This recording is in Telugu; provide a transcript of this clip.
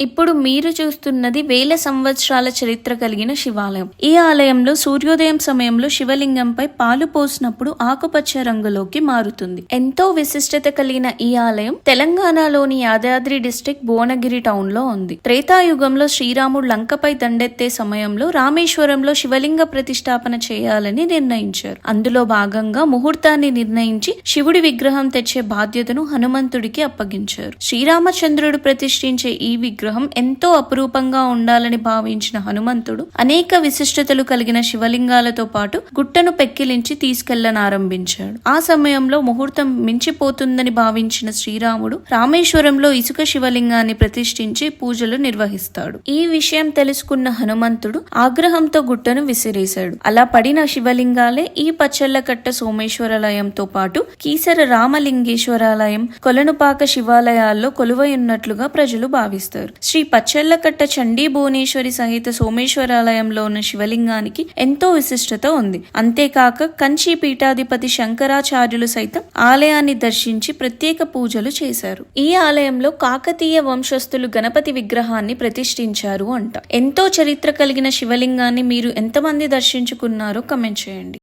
ఇప్పుడు మీరు చూస్తున్నది వేల సంవత్సరాల చరిత్ర కలిగిన శివాలయం. ఈ ఆలయంలో సూర్యోదయం సమయంలో శివలింగంపై పాలు పోసినప్పుడు ఆకుపచ్చ రంగులోకి మారుతుంది. ఎంతో విశిష్టత కలిగిన ఈ ఆలయం తెలంగాణలోని యాదాద్రి డిస్టిక్ భువనగిరి టౌన్లో ఉంది. త్రేతాయుగంలో శ్రీరాముడు లంకపై దండెత్తే సమయంలో రామేశ్వరంలో శివలింగ ప్రతిష్టాపన చేయాలని నిర్ణయించారు. అందులో భాగంగా ముహూర్తాన్ని నిర్ణయించి శివుడి విగ్రహం తెచ్చే బాధ్యతను హనుమంతుడికి అప్పగించారు. శ్రీరామచంద్రుడు ప్రతిష్ఠించే ఈ విగ్రహం ఎంతో అపురూపంగా ఉండాలని భావించిన హనుమంతుడు అనేక విశిష్టతలు కలిగిన శివలింగాలతో పాటు గుట్టను పెక్కిలించి తీసుకెళ్ళనారంభించాడు. ఆ సమయంలో ముహూర్తం మించిపోతుందని భావించిన శ్రీరాముడు రామేశ్వరంలో ఇసుక శివలింగాన్ని ప్రతిష్ఠించి పూజలు నిర్వహిస్తాడు. ఈ విషయం తెలుసుకున్న హనుమంతుడు ఆగ్రహంతో గుట్టను విసిరేశాడు. అలా పడిన శివలింగాలే ఈ పచ్చళ్ళకట్ట సోమేశ్వరాలయంతో పాటు కీసర రామలింగేశ్వరాలయం కొలనుపాక శివాలయాల్లో కొలువై ఉన్నట్లుగా ప్రజలు భావిస్తారు. శ్రీ పచ్చళ్ళకట్ట చండీ భువనేశ్వరి సహిత సోమేశ్వరాలయంలో ఉన్న శివలింగానికి ఎంతో విశిష్టత ఉంది. అంతేకాక కంచి పీఠాధిపతి శంకరాచార్యులు సైతం ఆలయాన్ని దర్శించి ప్రత్యేక పూజలు చేశారు. ఈ ఆలయంలో కాకతీయ వంశస్థులు గణపతి విగ్రహాన్ని ప్రతిష్ఠించారు అంట. ఎంతో చరిత్ర కలిగిన శివలింగాన్ని మీరు ఎంతమంది దర్శించుకున్నారో కమెంట్ చేయండి.